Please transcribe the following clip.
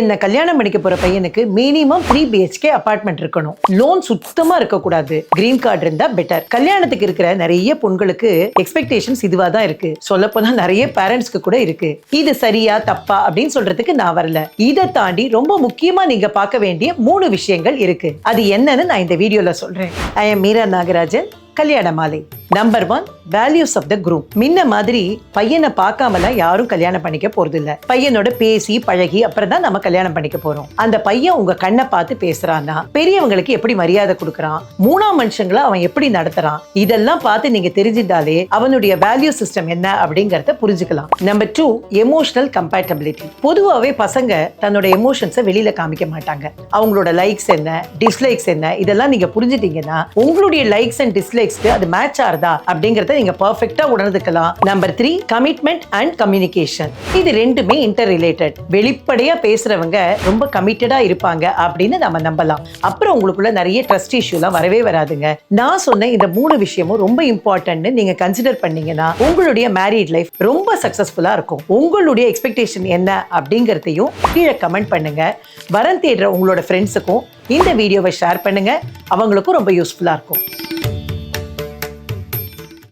என்ன கல்யாணம் பண்ணிக்க போற பையனுக்கு மினிமம் த்ரீ பிஹெச்கே அபார்ட்மெண்ட் இருக்கணும். லோன் சுத்தமா இருக்க கூடாது கிரீன் கார்டு இருந்தா பெட்டர் கல்யாணத்துக்கு இருக்கிற நிறைய பொண்களுக்கு எக்ஸ்பெக்டேஷன்ஸ் இதுவா தான் இருக்கு. சொல்ல போனா நிறைய பேரண்ட்ஸ்க்கு கூட இருக்கு. இது சரியா தப்பா அப்படின்னு சொல்றதுக்கு நான் வரல. இதை தாண்டி ரொம்ப முக்கியமா நீங்க பார்க்க வேண்டிய மூணு விஷயங்கள் இருக்கு. அது என்னன்னு நான் இந்த வீடியோல சொல்றேன். I am Meera Nagarajan Kalyana Maalai number one values of the group முன்ன மாதிரி பையனை பார்க்காமலாம் யாரும் கல்யாணம் பண்ணிக்க போறது இல்ல பையனோட பேசி பழகி அப்புறம் தான் நம்ம கல்யாணம் பண்ணிக்க போறோம். அந்த பையன் உங்க கண்ணை பார்த்து பேசுறான்னா பெரியவங்களுக்கு எப்படி மரியாதை கொடுக்கறான்? மூணாம் மனுஷங்களை அவன் எப்படி நடத்துறான்? இதெல்லாம் பார்த்து நீங்க தெரிஞ்சிட்டாலே அவனுடைய வேல்யூ சிஸ்டம் என்ன அப்படிங்கறத புரிஞ்சுக்கலாம். நம்பர் டூ எமோஷனல் கம்பேட்டபிலிட்டி பொதுவாகவே பசங்க தன்னோட எமோஷன்ஸை வெளியில காமிக்க மாட்டாங்க. அவங்களோட லைக்ஸ் என்ன டிஸ்லைக்ஸ் என்ன இதெல்லாம் நீங்க புரிஞ்சுட்டீங்கன்னா உங்களுடைய லைக்ஸ் அண்ட் டிஸ்லைக்ஸ்க்கு அது மேட்ச் ஆகுதா அப்படிங்கறத நீங்க பர்ஃபெக்டாக உணர்ந்துக்கலாம். Number three commitment and communication இது ரெண்டுமே இன்டர் ரிலேட்டட் வெளிப்படையா பேசுறவங்க ரொம்ப கமிட்டடாக இருப்பாங்க அப்படின்னு நம்ம நம்பலாம். அப்புறம் உங்களுக்குள்ள நிறைய ட்ரஸ்ட் இஷ்யூலாம் வரவே வராதுங்க. நான் சொன்ன இந்த மூணு விஷயமும் ரொம்ப இம்பார்ட்டன்ட்னு நீங்க கன்சிடர் பண்ணீங்கன்னா உங்களுடைய மேரிட் லைஃப் ரொம்ப சக்ஸஸ்ஃபுல்லாக இருக்கும். உங்களுடைய எக்ஸ்பெக்டேஷன் என்ன அப்படிங்கிறதையும் கீழே கமெண்ட் பண்ணுங்க. வரன் தேடுற உங்களோட ஃப்ரெண்ட்ஸுக்கும் இந்த வீடியோவை ஷேர் பண்ணுங்க. அவங்களுக்கும் ரொம்ப யூஸ்ஃபுல்லா இருக்கும்.